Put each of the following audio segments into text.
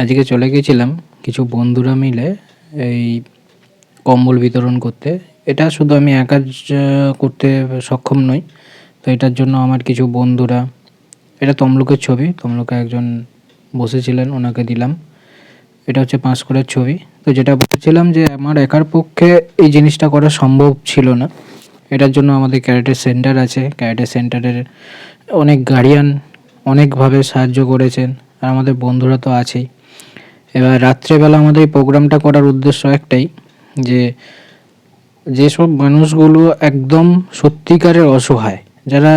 আজকে চলে গেছিলাম কিছু বন্ধুরা মিলে এই কম্বল বিতরণ করতে। এটা শুধু আমি একা করতে সক্ষম নই, তো এটার জন্য আমার কিছু বন্ধুরা, এটা তমলুকের ছবি, তমলুকে একজন বসেছিলেন, ওনাকে দিলাম। এটা হচ্ছে পাঁশকুড়ার ছবি। তো যেটা বলছিলাম যে আমার একার পক্ষে এই জিনিসটা করা সম্ভব ছিল না। এটার জন্য আমাদের ক্যারেটে সেন্টার আছে। ক্যারেটে সেন্টারের অনেক গার্ডিয়ান অনেকভাবে সাহায্য করেছেন। আর আমাদের বন্ধুরা তো আছেই। এবার রাত্রেবেলা আমাদের এই প্রোগ্রামটা করার উদ্দেশ্য একটাই যে যেসব মানুষগুলো একদম সত্যিকারের অসহায়, যারা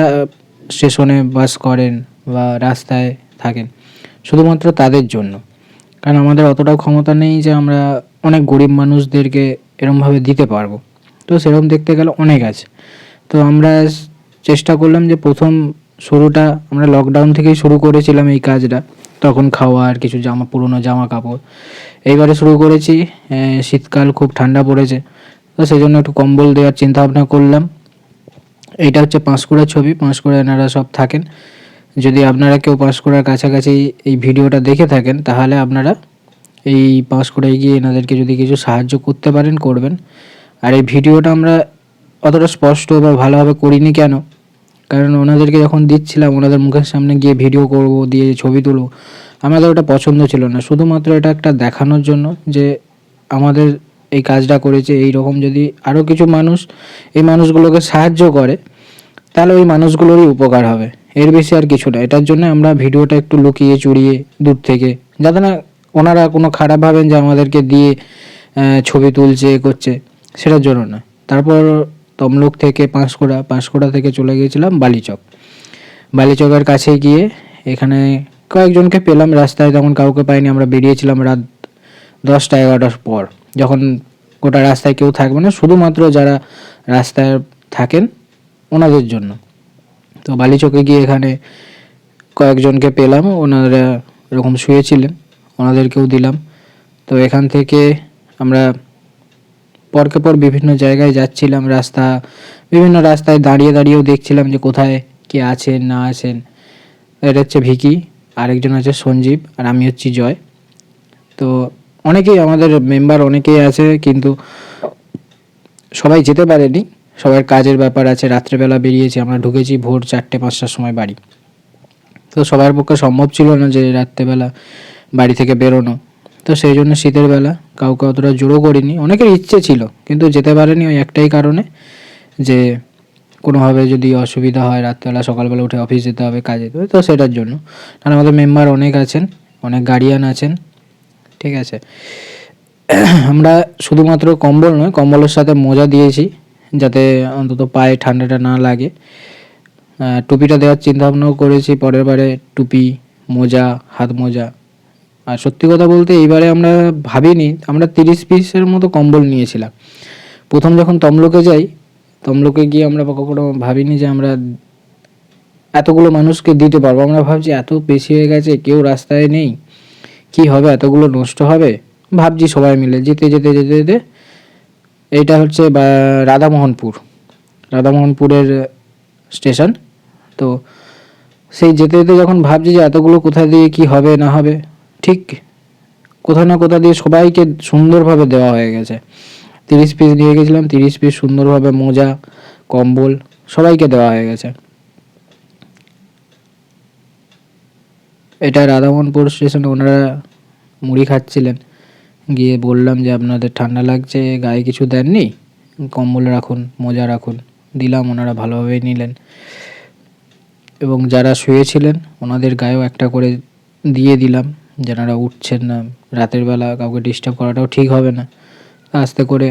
স্টেশনে বাস করেন বা রাস্তায় থাকেন, শুধুমাত্র তাদের জন্য। কারণ আমাদের অতটাও ক্ষমতা নেই যে আমরা অনেক গরিব মানুষদেরকে এরমভাবে দিতে পারব। তো সেরকম দেখতে গেলে অনেক আছে। তো আমরা চেষ্টা করলাম যে প্রথম শুরুটা, আমরা লকডাউন থেকেই শুরু করেছিলাম এই কাজটা। তখন খাওয়ার কিছু জামা, পুরনো জামা কাপড়। এইবারে শুরু করেছি শীতকাল খুব ঠান্ডা পড়েছে, তো সেই জন্য একটু কম্বল দেওয়ার চিন্তা ভাবনা করলাম। এটা হচ্ছে পাঁশকুড়ার ছবি, পাঁশকুড়া এনারা সব থাকেন। যদি আপনারা কেউ পাঁশকুড়ার কাছাকাছি এই ভিডিওটা দেখে থাকেন, তাহলে আপনারা এই পাঁশকুড়ায় গিয়ে এনাদেরকে যদি কিছু সাহায্য করতে পারেন, করবেন। আর এই ভিডিওটা আমরা অতটা স্পষ্ট বা ভালোভাবে করিনি কেন কারণ ওনাদেরকে যখন দিচ্ছিলাম, ওনাদের মুখের সামনে গিয়ে ভিডিও করব, দিয়ে ছবি তুলব, আমাদের ওটা পছন্দ ছিল না। শুধুমাত্র এটা একটা দেখানোর জন্য যে আমাদের এই কাজটা করেছে। এই রকম যদি আরও কিছু মানুষ এই মানুষগুলোকে সাহায্য করে, তাহলে ওই মানুষগুলোরই উপকার হবে। এর বেশি আর কিছু না। এটার জন্য আমরা ভিডিওটা একটু লুকিয়ে চুরিয়ে দূর থেকে, যাতে না ওনারা কোনো খারাপ ভাবেন যে আমাদেরকে দিয়ে ছবি তুলছে, করছে, সেটার জন্য না। তারপর তমলুক থেকে পাঁশকুড়া পাঁশকুড়া থেকে চলে গিয়েছিলাম বালিচক। বালিচকের কাছে গিয়ে এখানে কয়েকজনকে পেলাম। রাস্তায় তেমন কাউকে পাইনি, আমরা বেরিয়েছিলাম রাত দশটা, এগারোটার পর। যখন গোটা রাস্তায় কেউ থাকবে না, শুধুমাত্র যারা রাস্তায় থাকেন ওনাদের জন্য। তো বালিচকে গিয়ে এখানে কয়েকজনকে পেলাম, ওনারা এরকম শুয়েছিলেন, ওনাদেরকেও দিলাম। তো এখান থেকে আমরা পরকে পর বিভিন্ন জায়গায় যাচ্ছিলাম, রাস্তা, বিভিন্ন রাস্তায় দাঁড়িয়ে দাঁড়িয়েও দেখছিলাম যে কোথায় কে আছেন, না আছেন। এটা হচ্ছে ভিকি, আরেকজন আছে সঞ্জীব, আর আমি হচ্ছি জয়। তো অনেকেই আমাদের মেম্বার অনেকেই আছে, কিন্তু সবাই যেতে পারেনি। সবার কাজের ব্যাপার আছে, রাত্রেবেলা বেরিয়েছি, আমরা ঢুকেছি ভোর চারটে, পাঁচটার সময় বাড়ি। তো সবার পক্ষে সম্ভব ছিল না যে রাত্রেবেলা বাড়ি থেকে বেরোনো। তো সেই জন্য শীতের বেলা কাউকে অতটা জোরও করিনি। অনেকের ইচ্ছে ছিল, কিন্তু যেতে পারেনি ওই একটাই কারণে যে কোনোভাবে যদি অসুবিধা হয়, রাত্রেবেলা, সকালবেলা উঠে অফিস যেতে হবে, কাজে তো সেটার জন্য। কারণ আমাদের মেম্বার অনেক আছেন, অনেক গার্ডিয়ান আছেন, ঠিক আছে। আমরা শুধুমাত্র কম্বল নয়, কম্বলের সাথে মোজা দিয়েছি, যাতে অন্তত পায়ে ঠান্ডাটা না লাগে। টুপিটা দেওয়ার চিন্তা ভাবনাও করেছি, পরের বারে টুপি, মোজা, হাত মোজা আর সত্যি কথা বলতে এইবারে আমরা ভাবিনি, আমরা তিরিশ পিসের মতো কম্বল নিয়েছিলাম। প্রথম যখন তমলুকে যাই, তমলুকে গিয়ে আমরা কখনো ভাবিনি যে আমরা এতগুলো মানুষকে দিতে পারব। আমরা ভাবছি, এত বেশি হয়ে গেছে, কেউ রাস্তায় নেই, কি হবে, এতগুলো নষ্ট হবে? ভাবছি সবাই মিলে, যেতে যেতে যেতে যেতে এইটা হচ্ছে রাধামোহনপুর, রাধামোহনপুরের স্টেশন। তো সেই যেতে যেতে যখন ভাবছি যে এতগুলো কোথা দিয়ে কি হবে, না হবে ঠিক কোথাও না কোথাও দিয়ে সবাইকে সুন্দরভাবে দেওয়া হয়ে গেছে। তিরিশ পিস নিয়ে গেছিলাম, তিরিশ পিস সুন্দরভাবে মোজা, কম্বল সবাইকে দেওয়া হয়ে গেছে। এটা রাধামোহনপুর স্টেশনে ওনারা মুড়ি খাচ্ছিলেন। গিয়ে বললাম যে, আপনাদের ঠান্ডা লাগছে, গায়ে কিছু দেননি? কম্বল রাখুন, মোজা রাখুন। দিলাম, ওনারা ভালোভাবেই নিলেন। এবং যারা শুয়েছিলেন, ওনাদের গায়েও একটা করে দিয়ে দিলাম। যেনারা উঠছেন না। রাতের বেলা কাউকে ডিস্টার্ব করাটাও ঠিক হবে না। আস্তে করে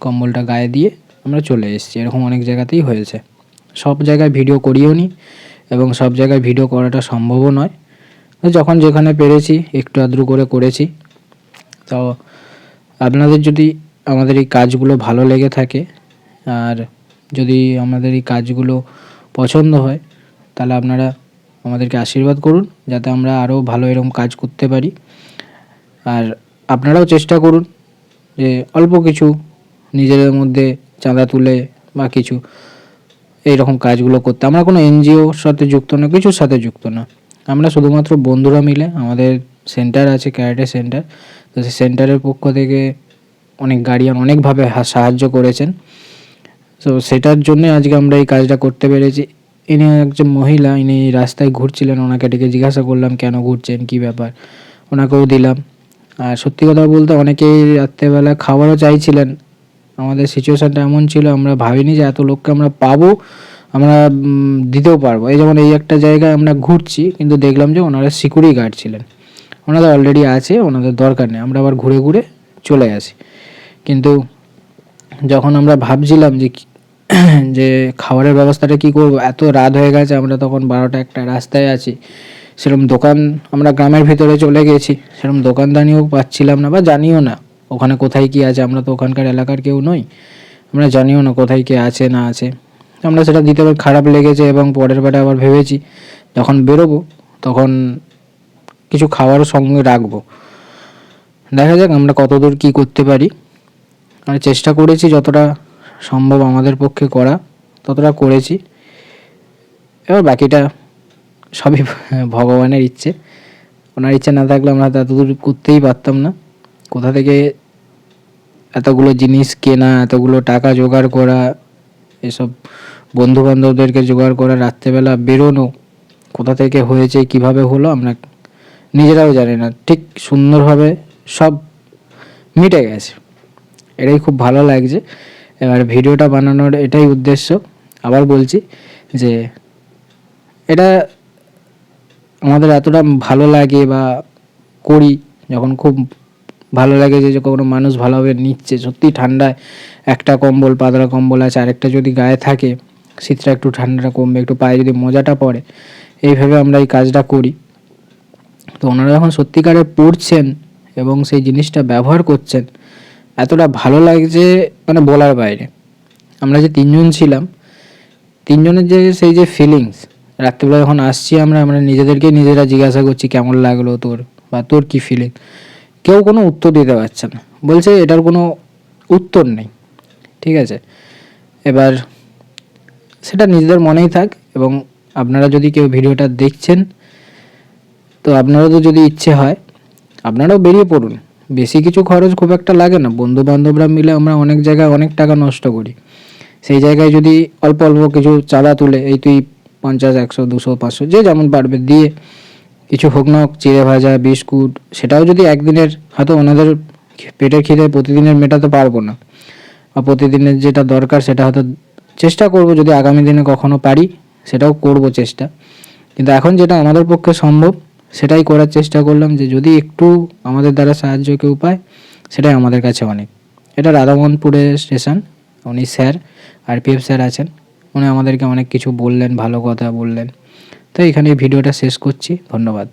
কম্বলটা গায়ে দিয়ে আমরা চলে এসেছি। এরকম অনেক জায়গাতেই হয়েছে। সব জায়গায় ভিডিও করিও নি এবং সব জায়গায় ভিডিও করাটা সম্ভবও নয়। যখন যেখানে পেরেছি, একটু আধটু করে করেছি। তো আপনাদের যদি আমাদের এই কাজগুলো ভালো লেগে থাকে, আর যদি আমাদের এই কাজগুলো পছন্দ হয়, তাহলে আপনারা আমাদেরকে আশীর্বাদ করুন, যাতে আমরা আরও ভালো এরকম কাজ করতে পারি। আর আপনারাও চেষ্টা করুন যে অল্প কিছু নিজেদের মধ্যে চাঁদা তুলে বা কিছু এইরকম কাজগুলো করতে। আমরা কোনো এনজিওর সাথে যুক্ত না, কিছুর সাথে যুক্ত না। আমরা শুধুমাত্র বন্ধুরা মিলে, আমাদের সেন্টার আছে, ক্যারাটে সেন্টার। তো সেই সেন্টারের পক্ষ থেকে অনেক গার্ডিয়ান অনেকভাবে সাহায্য করেছেন। তো সেটার জন্য আজকে আমরা এই কাজটা করতে পেরেছি। ইনি একজন মহিলা, ইনি রাস্তায় ঘুরছিলেন, ওনাকে ডেকে জিজ্ঞাসা করলাম, কেন ঘুরছেন? কী ব্যাপার? ওনাকেও দিলাম। আর সত্যি কথা বলতে অনেকেই রাত্রেবেলা খাবারও চাইছিলেন। আমাদের সিচুয়েশানটা এমন ছিল, আমরা ভাবিনি যে এত লোককে আমরা পাবো, আমরা দিতেও পারব। এই যেমন এই একটা জায়গায় আমরা ঘুরছি, কিন্তু দেখলাম যে ওনারা সিকিউরিটি গার্ড ছিলেন। ওনাদের অলরেডি আছে, ওনাদের দরকার নেই, আমরা আবার ঘুরে ঘুরে চলে আসি। কিন্তু যখন আমরা ভাবছিলাম যে যে খাবারের ব্যবস্থাটা কি করব? এত রাত হয়ে গেছে, আমরা তখন বারোটা একটা রাস্তায় আছি। সেরকম দোকান, আমরা গ্রামের ভিতরে চলে গেছি। সেরকম দোকানদানিও পাচ্ছিলাম না বা জানিও না। ওখানে কোথায় কি আছে? আমরা তো ওখানকার এলাকার কেউ নই। আমরা জানিও না কোথায় কি আছে, না আছে। আমরা সেটা দিতে পারি খারাপ লেগেছে এবং পরের বারে আবার ভেবেছি, যখন বেরোবো, তখন কিছু খাবারও সঙ্গে রাখব। দেখা যাক আমরা কতদূর কি করতে পারি। আর চেষ্টা করেছি যতটা সম্ভব আমাদের পক্ষে করা, ততটা করেছি। এবার বাকিটা সবই ভগবানের ইচ্ছে। ওনার ইচ্ছে না থাকলে আমরা ততদূর করতেই পারতাম না। কোথা থেকে এতগুলো জিনিস কেনা, এতগুলো টাকা জোগাড় করা, এসব বন্ধু বান্ধবদেরকে জোগাড় করা, রাত্রেবেলা বেরোনো, কোথা থেকে হয়েছে, কীভাবে হলো, আমরা নিজেরাও জানি না। ঠিক সুন্দরভাবে সব মিটে গেছে। এটাই খুব ভালো লাগছে। এবার ভিডিওটা বানানোর এটাই উদ্দেশ্য। আবার বলছি যে এটা আমাদের এতটা ভালো লাগে বা করি, যখন খুব ভালো লাগে যে কোনো মানুষ ভালোভাবে নিচ্ছে, সত্যি ঠান্ডায় একটা কম্বল, পাতলা কম্বল আছে, আরেকটা যদি গায়ে থাকে, শীতটা একটু ঠান্ডাটা কমবে, একটু পায়ে যদি মজাটা পড়ে এইভাবে আমরা এই কাজটা করি। তো ওনারা যখন সত্যিকারে পড়ছেন এবং সেই জিনিসটা ব্যবহার করছেন এতটা ভালো লাগছে মানে বলার বাইরে। আমরা যে তিনজন ছিলাম, তিনজনের যে সেই যে ফিলিংস রাত্রিবেলা যখন আসছি আমরা আমরা নিজেদেরকে নিজেরা জিজ্ঞাসা করছি, কেমন লাগল তোর? বা তোর কী ফিলিং কেউ কোনো উত্তর দিতে পারছে না। বলছে, এটার কোনো উত্তর নেই। ঠিক আছে? এবার সেটা নিজেদের মনেই থাক এবং আপনারা যদি কেউ ভিডিওটা দেখছেন, তো আপনারও তো যদি ইচ্ছে হয়, আপনারাও বেরিয়ে পড়ুন। বেশি কিছু খরচ খুব একটা লাগে না। বন্ধু বান্ধবরা মিলে আমরা অনেক জায়গায় অনেক টাকা নষ্ট করি। সেই জায়গায় যদি অল্প অল্প কিছু চাঁদা তুলে, এই তুই পঞ্চাশ, একশো, দুশো, পাঁচশো, যে যেমন পারবে দিয়ে কিছু হোক না হোক, চিড়ে ভাজা, বিস্কুট, সেটাও যদি একদিনের হয়তো ওনাদের পেটের খিদে প্রতিদিনের মেটাতে পারব না। বা প্রতিদিনের যেটা দরকার সেটা হয়তো চেষ্টা করব, যদি আগামী দিনে কখনো পারি, সেটাও করব চেষ্টা। কিন্তু এখন যেটা আমাদের পক্ষে সম্ভব সেটাই করার চেষ্টা করলাম যে যদি একটু আমাদের দ্বারা সাহায্য কেউ পায়, সেটাই আমাদের কাছে অনেক। এটা রাধামোহনপুরের স্টেশন, উনি স্যার আর আরপিএফ স্যার আছেন। উনি আমাদেরকে অনেক কিছু বললেন, ভালো কথা বললেন। তো এখানে ভিডিওটা শেষ করছি। ধন্যবাদ।